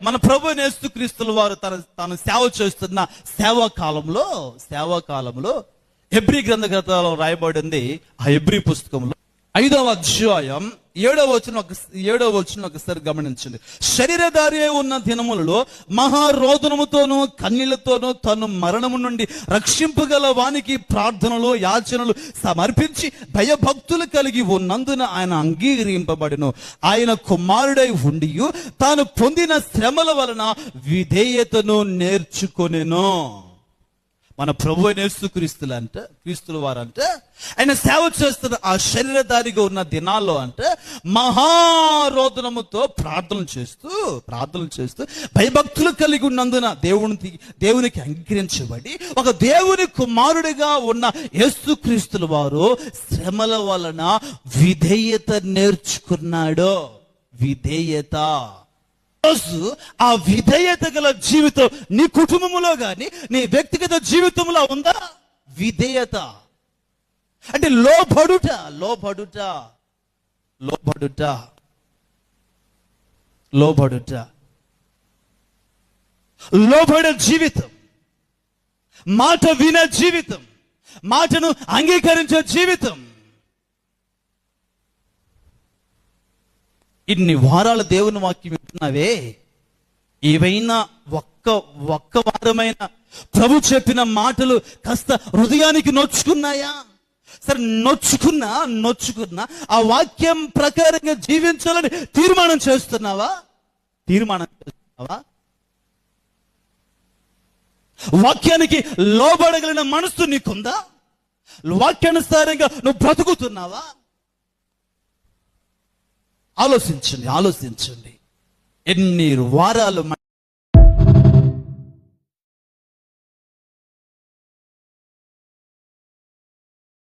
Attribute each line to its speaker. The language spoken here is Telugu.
Speaker 1: మన ప్రభు నేస్తు క్రీస్తుల వారు తన తాను సేవ చేస్తున్న సేవా కాలంలో సేవా కాలంలో ఎబ్రి గ్రంథ గ్రంథాలు రాయబడింది ఆ ఎబ్రి పుస్తకంలో ఐదవ అధ్యాయం ఏడవ వచ్చిన ఒక ఏడవ వచ్చిన ఒకసారి గమనించండి. శరీరధారి ఉన్న దినములలో మహారోదనముతోనూ కన్నీళ్ళతోనూ తను మరణము నుండి రక్షింపగల వానికి ప్రార్థనలు యాచనలు సమర్పించి భయభక్తులు కలిగి ఉన్నందున ఆయన అంగీకరింపబడిను. ఆయన కుమారుడై ఉండి తాను పొందిన శ్రమల వలన విధేయతను నేర్చుకొనెను. మన ప్రభు నేస్తు క్రీస్తులు అంటే క్రీస్తుల వారు అంటే ఆయన సేవ చేస్తున్న ఆ శరీరధారిగా ఉన్న దినాల్లో అంటే మహారోదనముతో ప్రార్థన చేస్తూ ప్రార్థన చేస్తూ భయభక్తులు కలిగి ఉన్నందున దేవుని దేవునికి అంగీకరించబడి ఒక దేవుని కుమారుడిగా ఉన్న యేసు క్రీస్తుల వారు శ్రమల వలన విధేయత నేర్చుకున్నాడు. విధేయత. రోజు ఆ విధేయత గల జీవితం నీ కుటుంబంలో గాని నీ వ్యక్తిగత జీవితంలో ఉందా? విధేయత. అంటే లోబడుట లోబడుట లోబడుట లోబడుట. లోబడే జీవితం మాట వినే జీవితం మాటను అంగీకరించే జీవితం ఇన్ని వారాల దేవుని వాక్యం వింటున్నావే? ఏవైనా ఒక్క ఒక్క వారమైన ప్రభు చెప్పిన మాటలు కాస్త హృదయానికి నొచ్చుకున్నాయా? సరే నొచ్చుకున్నా నొచ్చుకున్నా ఆ వాక్యం ప్రకారంగా జీవించాలని తీర్మానం చేస్తున్నావా? తీర్మానం చేస్తున్నావా? వాక్యానికి లోబడగలిగిన మనస్సు నీకుందా? వాక్యానుసారంగా నువ్వు బ్రతుకుతున్నావా? ఆలోచించండి ఆలోచించండి. ఎన్ని వారాలు